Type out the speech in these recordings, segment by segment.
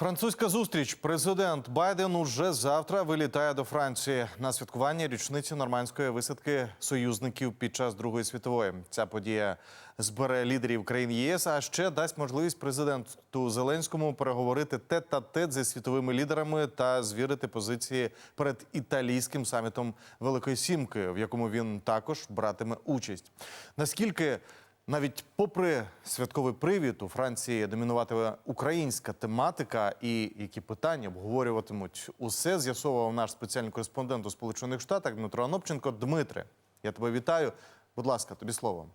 Французька зустріч. Президент Байден уже завтра вилітає до Франції на святкування річниці нормандської висадки союзників під час Другої світової. Ця подія збере лідерів країн ЄС, а ще дасть можливість президенту Зеленському переговорити тет-а-тет зі світовими лідерами та звірити позиції перед італійським самітом Великої Сімки, в якому він також братиме участь. Наскільки навіть попри святковий привід у Франції домінуватиме українська тематика і які питання обговорюватимуть усе, з'ясовував наш спеціальний кореспондент у Сполучених Штатах Дмитро Анопченко. Дмитре, я тебе вітаю. Будь ласка, тобі слово.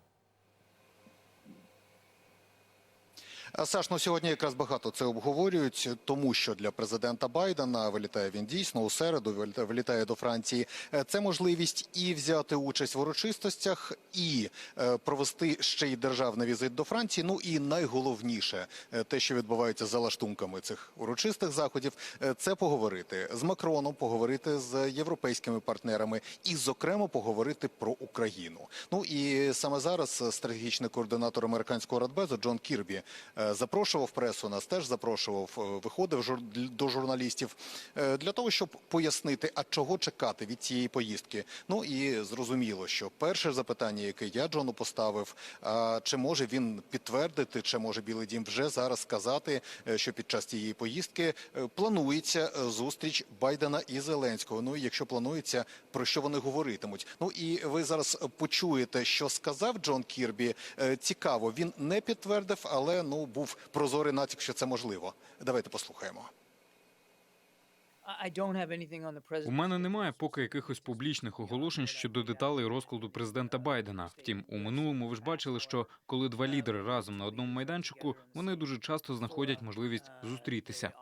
Саш, ну сьогодні якраз багато це обговорюють, тому що для президента Байдена вилітає він дійсно у середу, вилітає- до Франції. Е, Це можливість і взяти участь в урочистостях, і е, провести ще й державний візит до Франції. Ну і найголовніше, е, те, що відбувається за лаштунками цих урочистих заходів, е, це поговорити з Макроном, поговорити з європейськими партнерами і, зокрема, поговорити про Україну. Ну і саме зараз е, стратегічний координатор американського радбезу Джон Кірбі е, запрошував пресу, нас теж запрошував, е, виходив до журналістів е, для того, щоб пояснити, а чого чекати від цієї поїздки. Ну і зрозуміло, що перше запитання, яке я Джону поставив, чи може він підтвердити, чи може Білий Дім вже зараз сказати, е, що під час цієї поїздки планується зустріч Байдена і Зеленського. Ну і якщо планується, про що вони говоритимуть. Ну і ви зараз почуєте, що сказав Джон Кірбі. Цікаво, він не підтвердив, але ну був прозорий натяк, що це можливо. Давайте послухаємо. У мене немає поки якихось публічних оголошень щодо деталей розкладу президента Байдена. Втім, у минулому ви ж бачили, що коли два лідери разом на одному майданчику, вони дуже часто знаходять можливість зустрітися.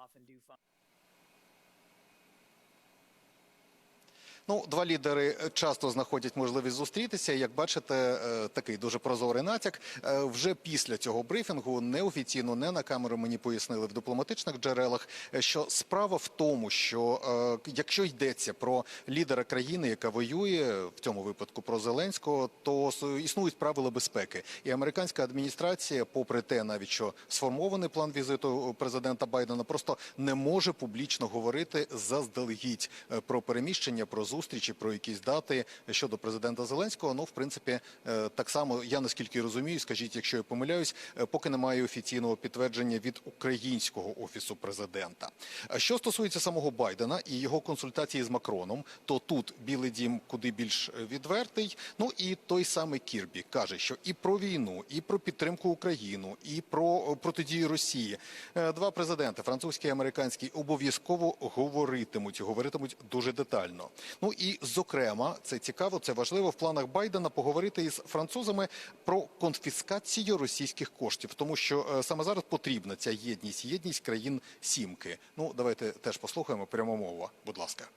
Ну, два лідери часто знаходять можливість зустрітися. Як бачите, е, такий дуже прозорий натяк. Е, Вже після цього брифінгу неофіційно, не на камеру мені пояснили в дипломатичних джерелах, е, що справа в тому, що якщо йдеться про лідера країни, яка воює в цьому випадку про Зеленського, то існують правила безпеки. І американська адміністрація, попри те, навіть що сформований план візиту президента Байдена, просто не може публічно говорити заздалегідь про переміщення, про зустрічі, про якісь дати щодо президента Зеленського. Ну, в принципі, е, так само я наскільки розумію, скажіть, якщо я помиляюсь, е, поки немає офіційного підтвердження від українського офісу президента. Що стосується самого Байдена і його консультації з Макроном, то тут Білий Дім куди більш е, відвертий. Ну і той самий Кірбі каже, що і про війну, і про підтримку Україну, і про протидію Росії. Два президенти, французький і американський, обов'язково говоритимуть, говоритимуть дуже детально. Ну і зокрема, це цікаво, це важливо в планах Байдена поговорити із французами про конфіскацію російських коштів, тому що е, саме зараз потрібна ця єдність, єдність країн сімки. Ну давайте теж послухаємо прямо мова, будь ласка.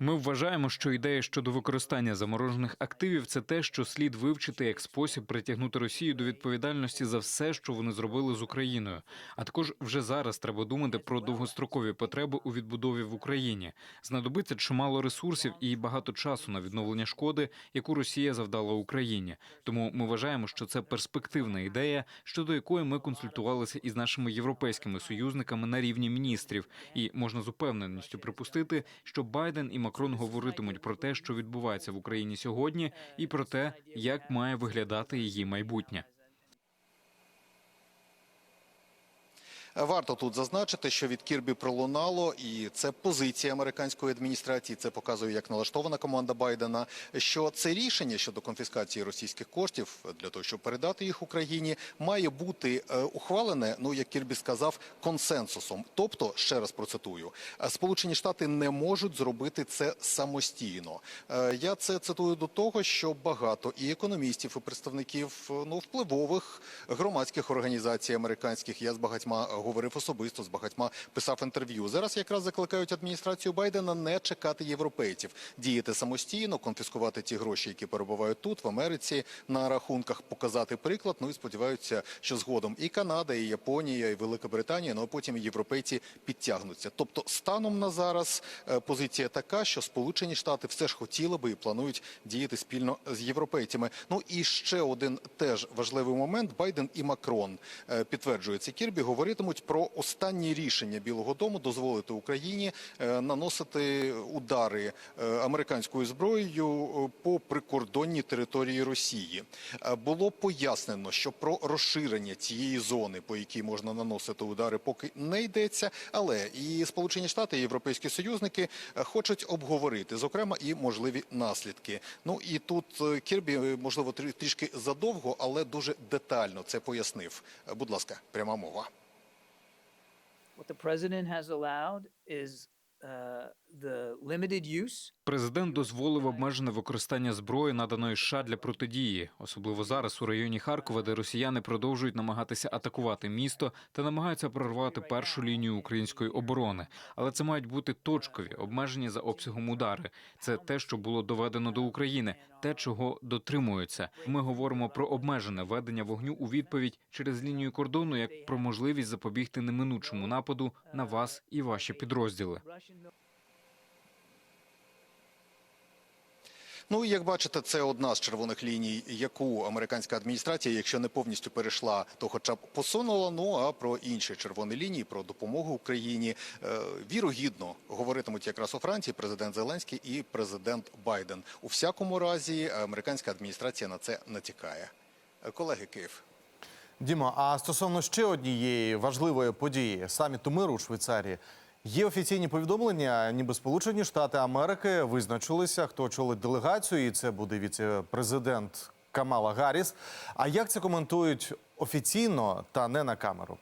Ми вважаємо, що ідея щодо використання заморожених активів це те, що слід вивчити як спосіб притягнути Росію до відповідальності за все, що вони зробили з Україною. А також вже зараз треба думати про довгострокові потреби у відбудові в Україні. Знадобиться чимало ресурсів і багато часу на відновлення шкоди, яку Росія завдала Україні. Тому ми вважаємо, що це перспективна ідея, щодо якої ми консультувалися із нашими європейськими союзниками на рівні міністрів, і можна з упевненістю припустити, що Байден і Макрон говоритимуть про те, що відбувається в Україні сьогодні, і про те, як має виглядати її майбутнє. Варто тут зазначити, що від Кірбі пролунало, і це позиція американської адміністрації. Це показує, як налаштована команда Байдена. Що це рішення щодо конфіскації російських коштів для того, щоб передати їх Україні, має бути е, ухвалене. Ну як Кірбі сказав, консенсусом. Тобто, ще раз процитую, «Е, Сполучені Штати не можуть зробити це самостійно. Е, Я це цитую до того, що багато і економістів, і представників ну впливових громадських організацій американських. Я з багатьма говорив особисто з багатьма, писав інтерв'ю. Зараз якраз закликають адміністрацію Байдена не чекати європейців, діяти самостійно, конфіскувати ті гроші, які перебувають тут, в Америці, на рахунках, показати приклад. Ну і сподіваються, що згодом і Канада, і Японія, і Велика Британія, ну а потім і європейці підтягнуться. Тобто, станом на зараз е, позиція така, що Сполучені Штати все ж хотіли би і планують діяти спільно з європейцями. Ну і ще один теж важливий момент: Байден і Макрон е, підтверджує це Кірбі, говоритимуть про останні рішення Білого Дому дозволити Україні е, наносити удари е, американською зброєю е, по прикордонній території Росії. Було пояснено, що про розширення цієї зони, по якій можна наносити удари, поки не йдеться. Але і Сполучені Штати, і європейські союзники хочуть обговорити, зокрема, і можливі наслідки. Ну і тут Кірбі, можливо, трі- трішки задовго, але дуже детально це пояснив. Будь ласка, пряма мова. What the president has allowed is uh, Президент дозволив обмежене використання зброї, наданої США для протидії, особливо зараз у районі Харкова, де росіяни продовжують намагатися атакувати місто та намагаються прорвати першу лінію української оборони. Але це мають бути точкові обмеження за обсягом удари. Це те, що було доведено до України, те, чого дотримуються. Ми говоримо про обмежене ведення вогню у відповідь через лінію кордону, як про можливість запобігти неминучому нападу на вас і ваші підрозділи. Ну як бачите, це одна з червоних ліній, яку американська адміністрація, якщо не повністю перейшла, то хоча б посунула. Ну а про інші червоні лінії, про допомогу Україні е, вірогідно говоритимуть якраз у Франції президент Зеленський і президент Байден. У всякому разі, американська адміністрація на це натякає. Е, Колеги Київ. Діма, а стосовно ще однієї важливої події саміту миру у Швейцарії. Є офіційні повідомлення, ніби Сполучені Штати Америки визначилися, хто очолить делегацію, і це буде віце-президент Камала Гарріс. А як це коментують офіційно та не на камеру?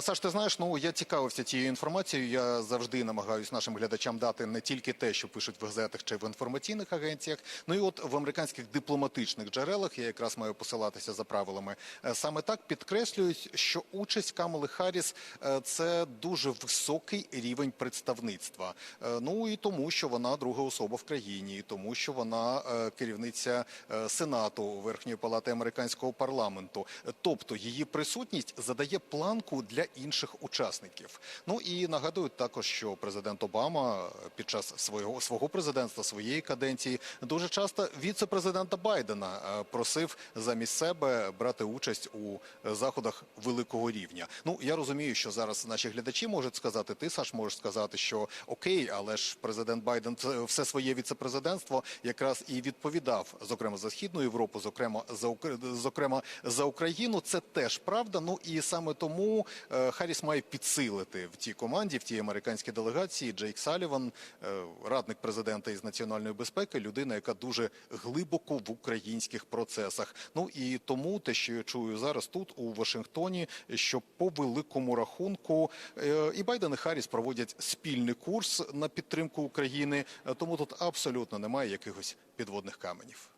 Саш, ти знаєш, ну я цікавився цією інформацією. Я завжди намагаюся нашим глядачам дати не тільки те, що пишуть в газетах чи в інформаційних агенціях, ну і от в американських дипломатичних джерелах я якраз маю посилатися за правилами. Е, Саме так підкреслюють, що участь Камали Харріс е, – це дуже високий рівень представництва. Е, Ну і тому, що вона друга особа в країні, і тому, що вона е, керівниця е, Сенату Верхньої палати американського парламенту. Е, Тобто її присутність задає планку для інших учасників. Ну і нагадують також, що президент Обама під час свого свого президентства, своєї каденції, дуже часто віце-президента Байдена е, просив замість себе брати участь у е, заходах великого рівня. Ну я розумію, що зараз наші глядачі можуть сказати, ти Саш можеш сказати, що окей, але ж президент Байден все своє віце-президентство якраз і відповідав, зокрема за східну Європу, зокрема за зокрема за Україну. Це теж правда. Ну і саме тому е, Харріс має підсилити в тій команді, в тій американській делегації Джейк Саліван, е, радник президента із національної безпеки, людина, яка дуже глибоко в українських процесах. Ну і тому те, що я чую зараз тут у Вашингтоні, що по великому рахунку е, і Байден і Харріс проводять спільний курс на підтримку України. Тому тут абсолютно немає якихось підводних каменів.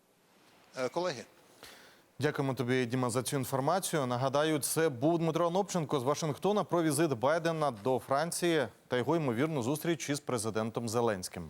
Колеги. Дякуємо тобі, Діма, за цю інформацію. Нагадаю, це був Дмитро Анопченко з Вашингтона про візит Байдена до Франції та його ймовірну зустріч із президентом Зеленським.